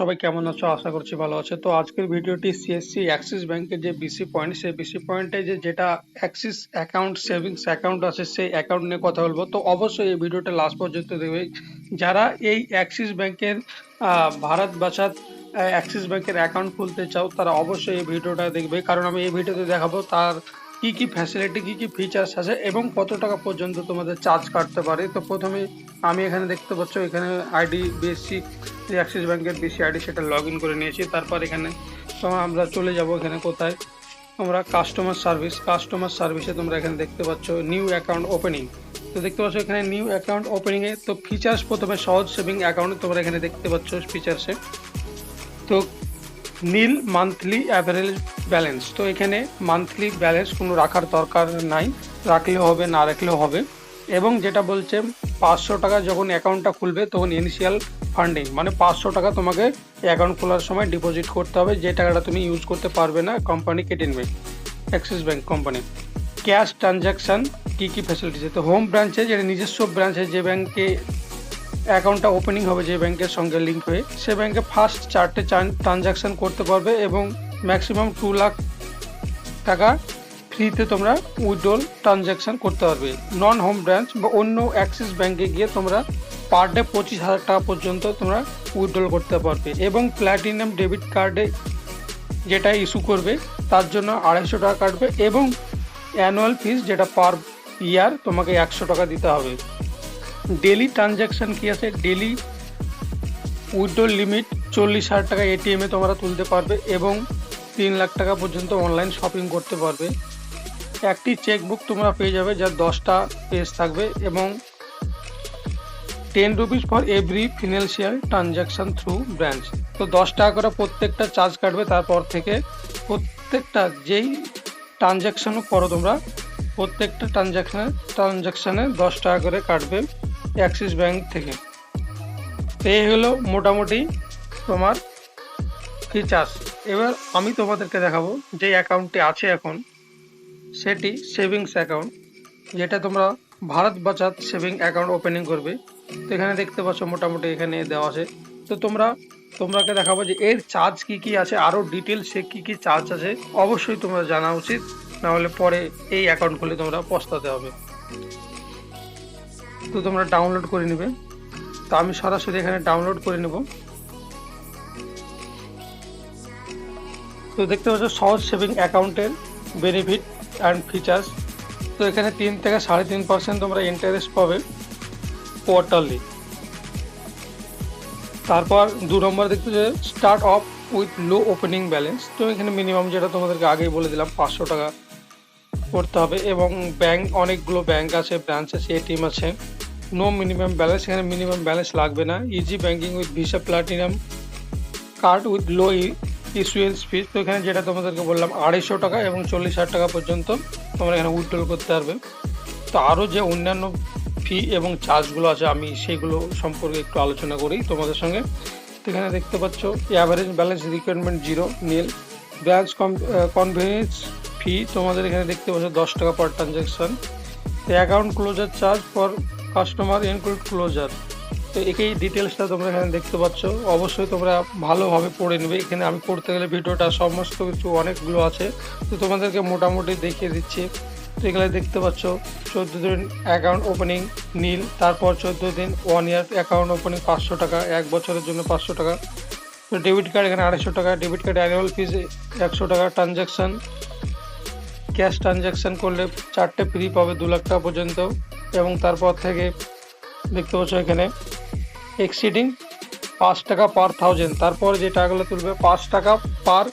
সবাই কেমন আছো? আশা করছি ভালো আছে। তো আজকের ভিডিওটি সিএসসি অ্যাক্সিস ব্যাংকের যে বিসি পয়েন্ট সেই বিসি পয়েন্টে যে যেটা অ্যাক্সিস অ্যাকাউন্ট সেভিংস অ্যাকাউন্ট আছে, সেই অ্যাকাউন্ট নিয়ে কথা বলব। তো অবশ্যই এই ভিডিওটা লাস্ট পর্যন্ত দেখবে যারা এই অ্যাক্সিস ব্যাংকের ভারত বাচাত অ্যাক্সিস ব্যাংকের অ্যাকাউন্ট খুলতে চাও, তারা অবশ্যই এই ভিডিওটা দেখবে। কারণ আমি এই ভিডিওতে দেখাবো তার কি কি ফ্যাসিলিটি কি কি ফিচার্স আছে এবং কত টাকা পর্যন্ত তোমাদের চার্জ কাটতে পারে। তো প্রথমে আমি এখানে দেখতে পাচ্ছ, এখানে আইডি বেসিক অ্যাক্সিস ব্যাংকের বিসি আইডি সেটা লগ ইন করে নিয়েছি। তারপর এখানে তোমার, আমরা চলে যাব এখানে কোথায়? আমরা কাস্টমার সার্ভিস কাস্টমার সার্ভিসে তোমরা এখানে দেখতে পাচ্ছ নিউ অ্যাকাউন্ট ওপেনিং তো দেখতে পাচ্ছ এখানে নিউ অ্যাকাউন্ট ওপেনিংয়ে তো ফিচার্স প্রথমে সহজ সেভিং অ্যাকাউন্ট তোমরা এখানে দেখতে পাচ্ছ ফিচার্সে তো নীল মান্থলি অ্যাভারেজ ব্যালেন্স তো এখানে মান্থলি ব্যালেন্স কোনো রাখার দরকার নাই। রাখলেও হবে, না রাখলেও হবে। এবং যেটা বলছে, পাঁচশো টাকা যখন অ্যাকাউন্টটা খুলবে, তখন ইনিশিয়াল ফান্ডিং মানে পাঁচশো টাকা তোমাকে অ্যাকাউন্ট খোলার সময় ডিপোজিট করতে হবে। যে টাকাটা তুমি ইউজ করতে পারবে না কোম্পানি কেটে নেবে। Axis bank company cash transaction কী কী ফ্যাসিলিটিস তো হোম ব্রাঞ্চে যেটা নিজস্ব ব্রাঞ্চে যে ব্যাংকে অ্যাকাউন্টটা ওপেনিং হবে, যে ব্যাংকের সঙ্গে লিঙ্ক হয়ে, সে ব্যাংকে ফার্স্ট চারটে ট্রানজ্যাকশন করতে পারবে এবং ম্যাক্সিমাম টু লাখ টাকা ফ্রিতে তোমরা উইথড্রল ট্রানজ্যাকশন করতে পারবে। নন হোম ব্রাঞ্চ বা অন্য অ্যাক্সিস ব্যাংকে গিয়ে তোমরা পার ডে পঁচিশ হাজার টাকা পর্যন্ত তোমরা উইথড্রল করতে পারবে। এবং প্ল্যাটিনাম ডেবিট কার্ডে যেটা ইস্যু করবে, তার জন্য আড়াইশো টাকা কাটবে এবং অ্যানুয়াল ফিস যেটা পার ইয়ার তোমাকে একশো টাকা দিতে হবে। ডেলি ট্রানজ্যাকশন কি আছে? ডেলি উইথড্রল লিমিট চল্লিশ হাজার টাকা এটিএমে তোমরা তুলতে পারবে এবং তিন লাখ টাকা পর্যন্ত অনলাইন শপিং করতে পারবে। একটি চেকবুক তোমরা পেয়ে যাবে, যার দশটা পেজ থাকবে এবং ten rupees for every financial transaction through branch তো দশ টাকা করে প্রত্যেকটা চার্জ কাটবে, তারপর থেকে প্রত্যেকটা যেই ট্রানজ্যাকশনও করো তোমরা, প্রত্যেকটা ট্রানজ্যাকশানে ট্রানজ্যাকশানে দশ টাকা করে কাটবে অ্যাক্সিস ব্যাংক থেকে। তো এই হলো মোটামুটি তোমার ফিচার্স এবার আমি তোমাদেরকে দেখাবো যে অ্যাকাউন্টটি আছে এখন, সেটি সেভিংস অ্যাকাউন্ট যেটা তোমরা Bharat Bachat saving account opening করবে। তো এখানে দেখতে পাচ্ছ মোটামুটি এখানে দেওয়া আছে। তো তোমরা, তোমরাকে দেখাবো যে এর চার্জ কি কি আছে আরও ডিটেলস কি কি চার্জ আছে, অবশ্যই তোমরা জানা উচিত। না হলে পরে এই অ্যাকাউন্ট খুলে তোমরা পস্তাতে হবে। তো তোমরা ডাউনলোড করে নেবে। তো আমি সরাসরি এখানে ডাউনলোড করে নেব। তো দেখতে পাচ্ছ সহজ সেভিং অ্যাকাউন্টের বেনিফিট অ্যান্ড ফিচার্স তো এখানে তিন থেকে সাড়ে তিন পার্সেন্ট তোমরা ইন্টারেস্ট পাবে। কোয়ার্টারলি তারপর দু নম্বর দেখতে যে start of with low opening balance তো এখানে মিনিমাম যেটা তোমাদেরকে আগেই বলে দিলাম, পাঁচশো টাকা করতে হবে এবং ব্যাংক অনেকগুলো ব্যাংক আছে ব্রাঞ্চ আছে এটিএম আছে। নো মিনিমাম ব্যালেন্স এখানে মিনিমাম ব্যালেন্স লাগবে না। Easy banking with Visa platinum card with low issuance fees তো এখানে যেটা তোমাদেরকে বললাম, আড়াইশো টাকা এবং চল্লিশ হাজার টাকা পর্যন্ত তোমরা এখানে উইথড্রল করতে পারবে। তো আরও যে অন্যান্য ফি এবং চার্জগুলো আছে, আমি সেগুলো সম্পর্কে একটু আলোচনা করি তোমাদের সঙ্গে। তো এখানে দেখতে পাচ্ছ average balance requirement zero nil branch convenience fee তোমাদের এখানে দেখতে পাচ্ছ, দশ টাকা per transaction account closure charge for customer include closure তো একেই ডিটেলসটা তোমরা এখানে দেখতে পাচ্ছ। অবশ্যই তোমরা ভালোভাবে পড়ে নেবে। এখানে আমি পড়তে গেলে ভিডিওটা সমস্ত কিছু অনেকগুলো আছে। তো তোমাদেরকে মোটামুটি দেখিয়ে দিচ্ছি। এখানে দেখতে পাচ্ছ। চোদ্দ দিন অ্যাকাউন্ট ওপেনিং নীল, তারপর চোদ্দ দিন ওয়ান ইয়ার অ্যাকাউন্ট ওপেনিং পাঁচশো টাকা, এক বছরের জন্য পাঁচশো টাকা। ডেবিট কার্ড এখানে আড়াইশো টাকা ডেবিট কার্ড অ্যানুয়াল ফিজ একশো টাকা ট্রানজ্যাকশান ক্যাশ ট্রানজ্যাকশান করলে চারটে ফ্রি পাবে দু লাখ টাকা পর্যন্ত। এবং তারপর থেকে দেখতে পাচ্ছ এখানে এক্সিডিং পাঁচ টাকা পার থাউজেন্ড তারপর যে টাকাগুলো তুলবে, পাঁচ টাকা পার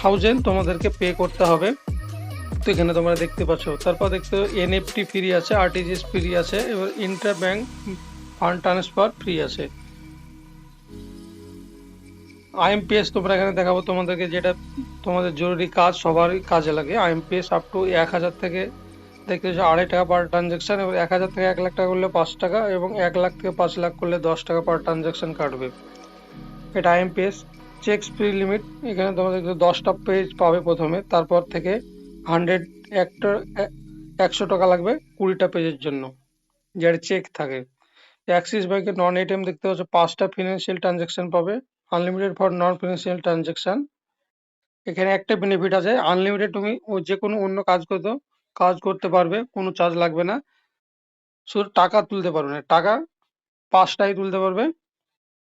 থাউজেন্ড তোমাদেরকে পে করতে হবে। তো এখানে তোমরা দেখতে পাচ্ছ। তারপর দেখতে এনএফটি ফ্রি আছে আরটিজিএস ফ্রি আছে, এবার inter bank fund transfer free আছে। আইএমপিএস তোমরা এখানে দেখাবো তোমাদেরকে যেটা তোমাদের জরুরি কাজ, সবারই কাজে লাগে। আইএমপিএস আপ টু এক হাজার থেকে দেখতে পাচ্ছ, আড়াই টাকা পার ট্রানজ্যাকশন এবং এক হাজার থেকে এক লাখ টাকা করলে পাঁচ টাকা এবং এক লাখ থেকে পাঁচ লাখ করলে দশ টাকা পার ট্রানজ্যাকশন কাটবে। এটা আইএমপিএস চেকস ফ্রি লিমিট এখানে তোমাদের দশটা পেজ পাবে প্রথমে। তারপর থেকে হান্ড্রেড একটা একশো টাকা লাগবে কুড়িটা পেজের জন্য, যার চেক থাকে। অ্যাক্সিস ব্যাংকের নন এটিএম দেখতে পাচ্ছ, পাঁচটা ফিনান্সিয়াল ট্রানজাকশন পাবে unlimited for non financial transaction এখানে একটা বেনিফিট আছে আনলিমিটেড তুমি ও যে কোনো অন্য কাজ করতে কাজ করতে পারবে, কোনো চার্জ লাগবে না। শুধু টাকা তুলতে পারবে না, টাকা পাঁচটাই তুলতে পারবে,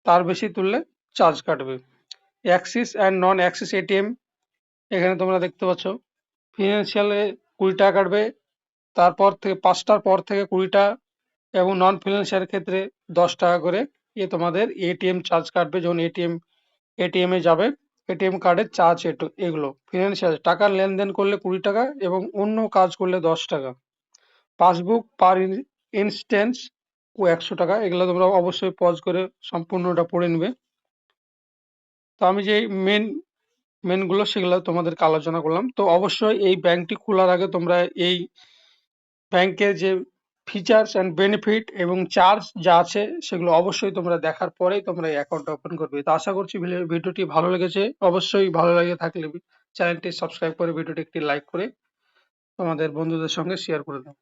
তার বেশি তুললে চার্জ কাটবে। Axis and non Axis ATM এখানে তোমরা দেখতে পাচ্ছ ফিনান্সিয়ালে কুড়ি টাকা কাটবে, তারপর থেকে পাঁচটার পর থেকে কুড়িটা এবং নন ফিনান্সিয়াল ক্ষেত্রে দশ টাকা করে এ তোমাদের এটিএম চার্জ কাটবে। যখন এটিএম এটিএম এ যাবে এটিএম কার্ডের চার্জ এটু, এগুলো ফিনান্সিয়াল টাকা লেনদেন করলে কুড়ি টাকা এবং অন্য কাজ করলে দশ টাকা। পাসবুক পার ইনস্ট্যান্স ও একশো টাকা, এগুলো তোমরা অবশ্যই পজ করে সম্পূর্ণটা পড়ে নেবে। তো আমি যে মেন মেনগুলো সেগুলো তোমাদেরকে আলোচনা করলাম। তো অবশ্যই এই ব্যাংকটি খোলার আগে তোমরা এই ব্যাংকের যে ফিচার্স অ্যান্ড বেনিফিট এবং চার্জ যা আছে সেগুলো অবশ্যই তোমরা দেখার পরেই তোমরা এই অ্যাকাউন্টটা ওপেন করবে। তো আশা করছি ভিডিও- ভিডিওটি ভালো লেগেছে। অবশ্যই ভালো লাগে থাকলে চ্যানেলটি সাবস্ক্রাইব করে ভিডিওটি একটি লাইক করে তোমাদের বন্ধুদের সঙ্গে শেয়ার করে দাও।